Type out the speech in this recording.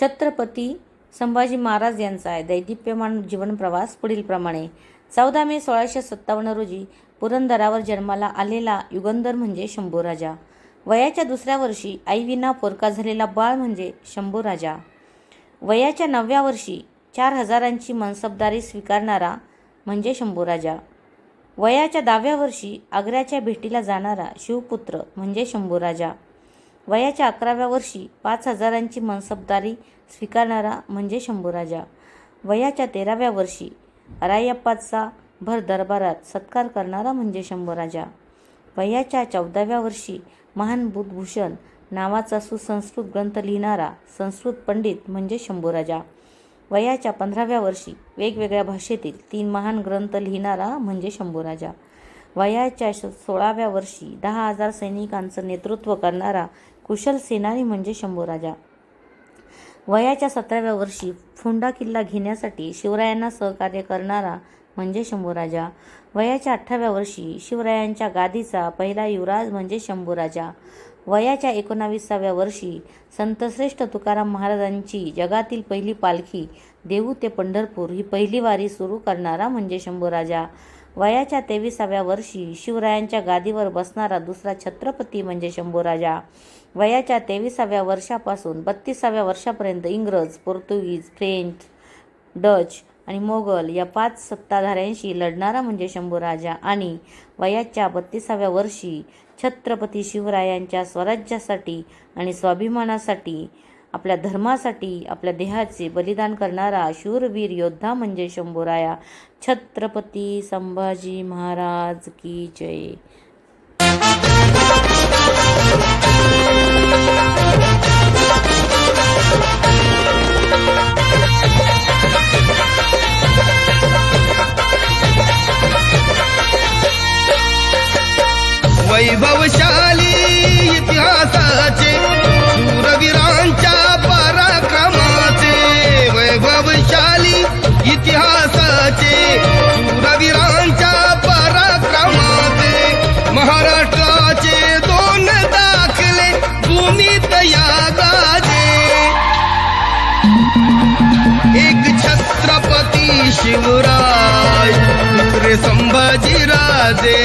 छत्रपती संभाजी महाराज यांचा आहे. दैदिप्यमान जीवनप्रवास पुढीलप्रमाणे चौदा मे सोळाशे सत्तावन्न रोजी पुरंदरावर जन्माला आलेला युगंधर म्हणजे शंभूराजा. वयाच्या दुसऱ्या वर्षी आईविना पोरका झालेला बाळ म्हणजे शंभूराजा. वयाच्या नवव्या वर्षी चार हजारांची मनसबदारी स्वीकारणारा म्हणजे शंभूराजा. वयाच्या दहाव्या वर्षी आग्र्याच्या भेटीला जाणारा शिवपुत्र म्हणजे शंभूराजा. वयाच्या अकराव्या वर्षी पाच हजारांची मनसबदारी स्वीकारणारा म्हणजे शंभूराजा. वयाच्या तेराव्या वर्षी अरायप्पाचा भर दरबारात सत्कार करणारा म्हणजे शंभूराजा. वयाच्या चौदाव्या वर्षी महान बुधभूषण नावाचा सुसंस्कृत ग्रंथ लिहिणारा संस्कृत पंडित म्हणजे शंभूराजा. वयाच्या पंधराव्या वर्षी वेगवेगळ्या भाषेतील तीन महान ग्रंथ लिहिणारा म्हणजे शंभूराजा. वयाच्या श- सोळाव्या वर्षी दहा हजार सैनिकांचं नेतृत्व करणारा कुशल सेनानी म्हणजे शंभूराजा. वयाच्या सतराव्या वर्षी फोंडा किल्ला घेण्यासाठी शिवरायांना सहकार्य करणारा म्हणजे शंभूराजा. वयाच्या अठराव्या वर्षी शिवरायांच्या गादीचा पहिला युवराज म्हणजे शंभूराजा. वयाच्या एकोणावीसाव्या वर्षी संतश्रेष्ठ तुकाराम महाराजांची जगातील पहिली पालखी देऊ ते पंढरपूर ही पहिली वारी सुरू करणारा म्हणजे शंभूराजा. वयाच्या तेविसाव्या वर्षी शिवरायांच्या गादीवर बसणारा दुसरा छत्रपती म्हणजे शंभूराजा. वयाच्या तेविसाव्या वर्षापासून बत्तीसाव्या वर्षापर्यंत इंग्रज पोर्तुगीज फ्रेंच डच आणि मोगल या पाच सत्ताधाऱ्यांशी लढणारा म्हणजे शंभूराजा आणि वयाच्या बत्तीसाव्या वर्षी छत्रपती शिवरायांच्या स्वराज्यासाठी आणि स्वाभिमानासाठी आपल्या धर्मासाठी आपल्या देहाचे बलिदान करणारा शूरवीर योद्धा म्हणजे शंभूराया. छत्रपती संभाजी महाराज की जय. एक छत्रपती शिवराय दुसरे संभाजी राजे